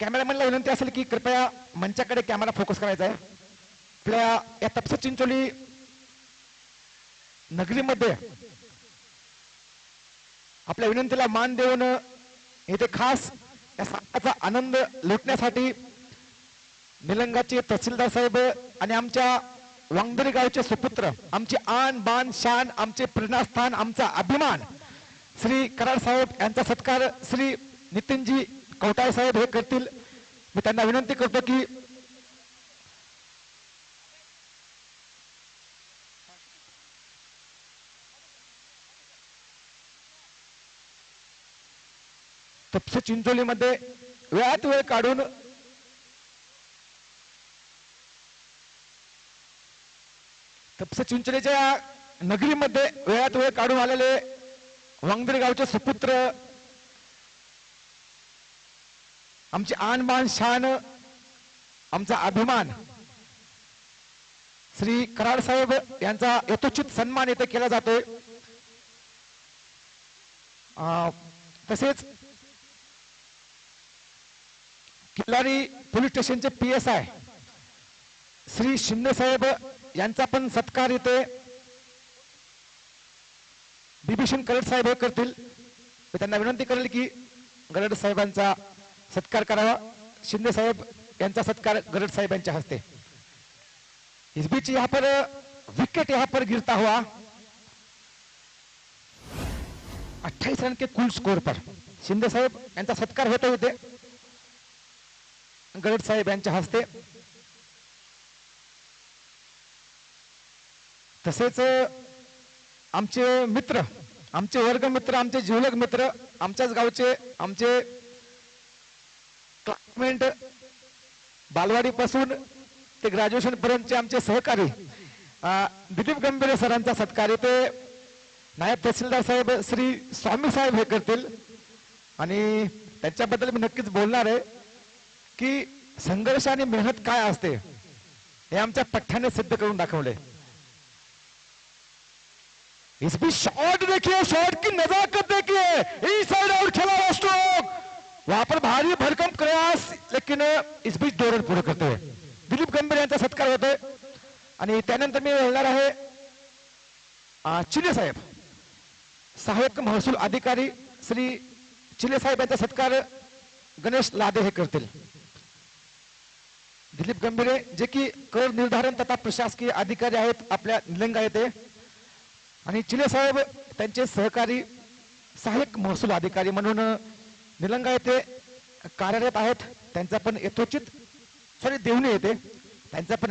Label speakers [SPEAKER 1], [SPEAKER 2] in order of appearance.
[SPEAKER 1] कॅमेरामॅनला विनंती असेल की कृपया मंचाकडे कॅमेरा फोकस करायचा आहे. आपल्या या तपस चिंचोली नगरीमध्ये आपल्या विनंतीला मान देऊन येथे खास या सामन्याचा आनंद लुटण्यासाठी निलंगाचे तहसीलदार साहेब आणि आमच्या वांगदरी गावचे सुपुत्र आमची आन बान शान आमचे प्रेरणास्थान आमचा अभिमान श्री कराड साहेब यांचा सत्कार श्री नितीनजी कवताळे साहेब हे करतील. मी त्यांना विनंती करतो की तपस चिंचोलीमध्ये वेळात वेळ काढून तपस चिंचोलीच्या नगरीमध्ये वेळात वेळ काढून आलेले वांगदरी गावचे सुपुत्र आमची आणबाण शान आमचा अभिमान. श्री कराड साहेब यांचा यथोचित सन्मान येथे केला जातोय. अं, तसेच किल्लारी पोलीस स्टेशनचे P S I Shri Shinde साहेब यांचा पण सत्कार इथे बिभीषण गरड साहेब हे करतील. मी त्यांना विनंती करेल की गरड साहेबांचा सत्कार करावा. शिंदे साहेब यांचा सत्कार गरड साहेब यांच्या हस्ते. इस बीच पर विकेट यहाँ पर गिरता हुआ. 28 रन के कुल स्कोर पर. शिंदे साहेब यांचा सत्कार होतो होते गरड साहेब यांच्या हस्ते. तसेच आमचे मित्र आमचे वर्ग मित्र आमचे जिवलग मित्र आमच्याच गावचे आमचे क्लासमेट बालवाडी पासून ते ग्रॅज्युएशन पर्यंतचे आमचे सहकारी दिलीप गंभीरे सरांचा सत्कार. ते नायब तहसीलदार साहेब श्री स्वामी साहेब हे करतील. आणि त्यांच्याबद्दल मी नक्कीच बोलणार आहे की संघर्ष आणि मेहनत काय असते हे आमच्या पठ्ठ्याने सिद्ध करून दाखवले. इस भी शॉट देखिए शॉट की नजाकत देखिए इस साइड आउट खेला हुआ स्ट्रोक वहां पर भारी भरकम प्रयास लेकिन इस बीच धोरण रन पूरे करते हुए। दिलीप गंभीर यांचा सत्कार होतोय। आणि त्यानंतर मी बोलणार आहे चिले साहेब. सहाय्यक महसूल अधिकारी श्री चिले साहेब यांचा सत्कार गणेश लादे हे करतील. दिलीप गंभीरे जे की कर निर्धारण तथा प्रशासकीय अधिकारी आहेत आपल्या निलंगा येथे. आणि चिले साहेब त्यांचे सहकारी सहाय्यक महसूल अधिकारी म्हणून निलंगा येथे कार्यरत आहेत. त्यांचा पण यथोचित सॉरी देवणी येते. त्यांचा पण